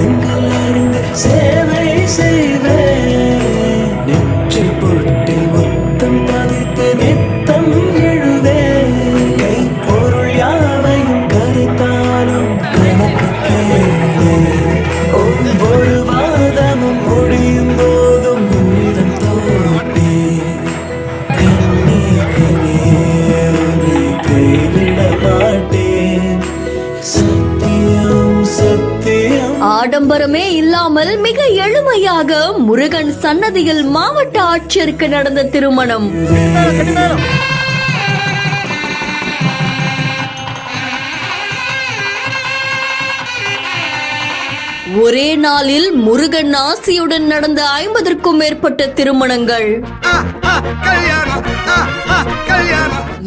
கண்கள் அறிந்து சேவை செய்வேன். ஆடம்பரமே இல்லாமல் மிக எளிமையாக முருகன் சன்னதியில் மாவட்ட ஆட்சியருக்கு நடந்த திருமணம். ஒரே நாளில் முருகன் ஆசியுடன் நடந்த ஐம்பதற்கும் மேற்பட்ட திருமணங்கள்.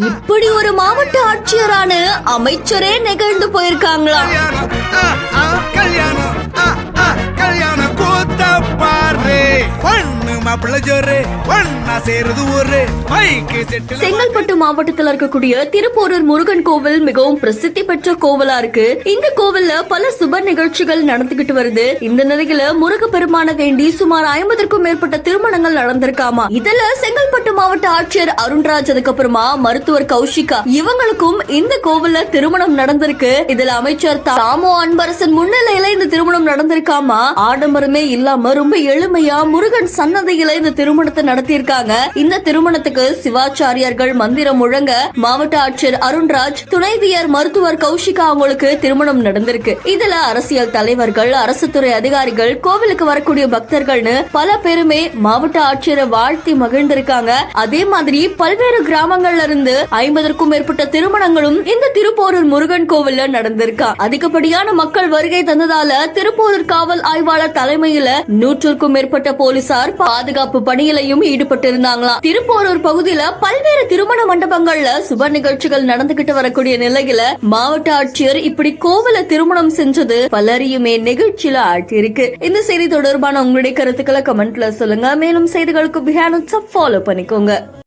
இப்படி ஒரு மாவட்ட ஆட்சியரான அமைச்சரே நிகழ்ந்து போயிருக்காங்களா? மாப்பிள்ள ஜோரு ஒன்னா சேருது ஒரு மைக்கு செட்டு செங்கல்பட்டு மாவட்டத்தில் இருக்கக்கூடிய திருப்போரூர் முருகன் கோவில் மிகவும் பிரசித்தி பெற்ற கோவிலா இருக்கு. இந்த கோவில்ல பல சுப நிகழ்ச்சிகள் நடந்துகிட்டு வருது. இந்த நிலையில முருக பெருமான வேண்டி சுமார் ஐம்பதற்கும் மேற்பட்ட திருமணங்கள் நடந்திருக்காமா? இதுல செங்கல் மாவட்ட ஆட்சியர் அருண்ராஜ் அதுக்கப்புறமா மருத்துவர் கௌஷிகா. இவங்களுக்கும் இந்த கோவில்ல திருமணம் நடந்திருக்கு. இதுல அமைச்சர் தாமோ அன்பரசன் முன்னிலையில இந்த திருமணம் நடந்திருக்காமா? ஆடம்பரமே இல்லாம ரொம்ப எளிமையா முருகன் சன்னதியில இந்த திருமணத்தை நடத்தியிருக்காங்க. இந்த திருமணத்துக்கு சிவாச்சாரியார்கள் மந்திரம் முழங்க மாவட்ட ஆட்சியர் அருண்ராஜ் துணைவியர் மருத்துவர் கௌஷிகா அவங்களுக்கு திருமணம் நடந்திருக்கு. இதுல அரசியல் தலைவர்கள் அரசு துறை அதிகாரிகள் கோவிலுக்கு வரக்கூடிய பக்தர்கள்னு பல பேருமே மாவட்ட ஆட்சியரை வாழ்த்தி மகிழ்ந்திருக்காங்க. அதே மாதிரி பல்வேறு கிராமங்கள்ல இருந்து ஐம்பதற்கும் மேற்பட்ட திருமணங்களும் இந்த திருப்போரூர் முருகன் கோவில்ல நடந்திருக்கா. அதிகப்படியான மக்கள் வருகை தந்ததால திருப்போரூர் காவல் ஆய்வாளர் தலைமையில நூற்றுக்கும் மேற்பட்ட போலீசார் பாதுகாப்பு பணியிலையும் ஈடுபட்டிருந்தாங்களாம். திருப்போரூர் பகுதியில பல்வேறு திருமண மண்டபங்கள்ல சுப நிகழ்ச்சிகள் நடந்துகிட்டு வரக்கூடிய நிலையில மாவட்ட ஆட்சியர் இப்படி கோவில திருமணம் செஞ்சது பலரையுமே நிகழ்ச்சியில ஆட்டியிருக்கு இந்த செய்தி தொடர்பான உங்களுடைய கருத்துக்களை கமெண்ட்ல சொல்லுங்க. மேலும் செய்திகளுக்கு பிஹான் ஃபாலோ பண்ணிக்கோங்க. 个